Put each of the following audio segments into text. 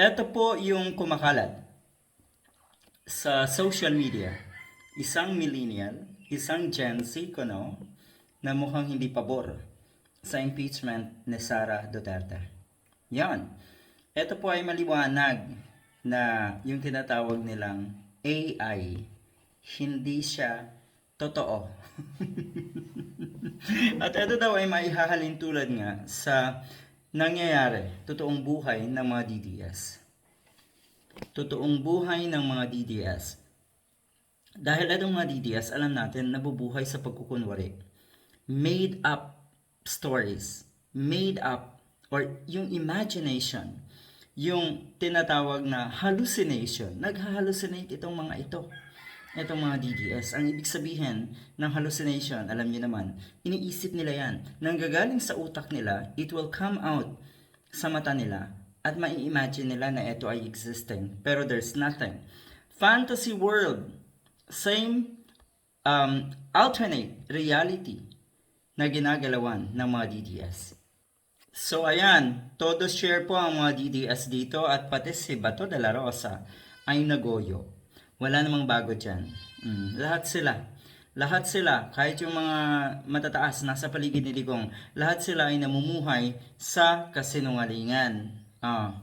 Ito po yung kumakalat sa social media. Isang millennial, isang Gen Z ko no, na mukhang hindi pabor sa impeachment ni Sara Duterte. Yan. Ito po ay maliwanag na yung tinatawag nilang AI, hindi siya totoo. At ito daw ay maihahalin tulad nga sa nangyayari, totoong buhay ng mga DDS. Totoong buhay ng mga DDS. Dahil itong mga DDS, alam natin, nabubuhay sa pagkukunwari. Made up stories. Made up, or yung imagination, yung tinatawag na hallucination. Nag-hallucinate itong mga ito itong mga DDS. Ang ibig sabihin ng hallucination, alam niyo naman, iniisip nila yan. Nanggagaling sa utak nila, it will come out sa mata nila at mai-imagine nila na ito ay existing. Pero there's nothing. Fantasy world, same um, alternate reality na ginagalawan ng mga DDS. So ayan, todo share po ang mga DDS dito at pati si Bato de la Rosa ay nagoyo. Wala namang bago dyan. Mm, lahat sila. Lahat sila, kahit yung mga matataas nasa paligid ni Digong, lahat sila ay namumuhay sa kasinungalingan. Ah.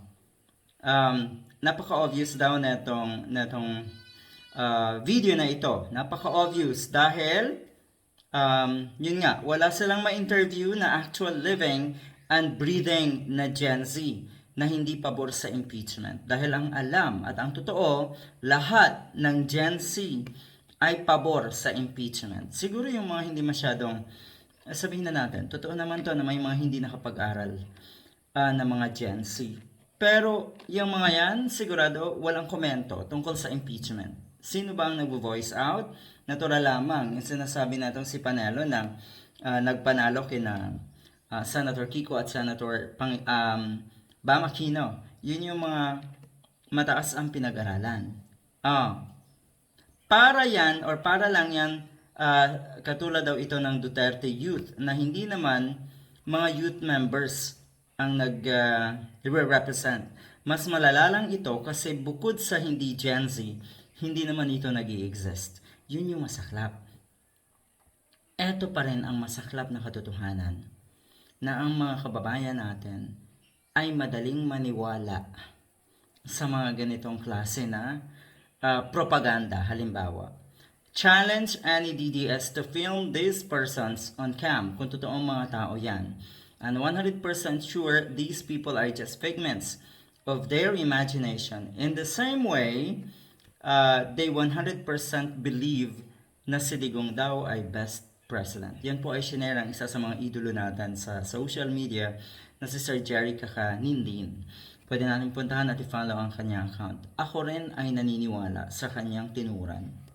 Um, napaka-obvious daw na itong, na itong ah, video na ito. Napaka-obvious dahil um, yun nga, wala silang ma-interview na actual living and breathing na Gen Z na hindi pabor sa impeachment. Dahil ang alam at ang totoo, lahat ng Gen Z ay pabor sa impeachment. Siguro yung mga hindi masyadong, eh, sabihin na natin, totoo naman to na may mga hindi nakapag-aral ah, na mga Gen Z. Pero yung mga yan, sigurado walang komento tungkol sa impeachment. Sino ba ang nagvo-voice out? Natural lamang yung sinasabi natong si Panelo na ah, nagpanalo kina ah, Senator Kiko at Senator Pang, um, Bam Aquino. Yun yung mga mataas ang pinag-aralan. Ah. Para yan or para lang yan ah, katulad daw ito ng Duterte Youth na hindi naman mga youth members ang nag-represent. Mas malala lang ito kasi bukod sa hindi Gen Z, hindi naman ito nag exist Yun yung masaklap. Ito pa rin ang masaklap na katotohanan na ang mga kababayan natin ay madaling maniwala sa mga ganitong klase na ah, propaganda. Halimbawa, challenge any DDS to film these persons on cam kung totoong mga tao yan. And 100% sure these people are just figments of their imagination. In the same way, uh, they 100% believe na si Digong daw ay best president. Yan po ay shinare ang isa sa mga idolo natin sa social media na si Sir Jerry Kakanindin. Pwede natin puntahan at i-follow ang kanyang account. Ako rin ay naniniwala sa kanyang tinuran.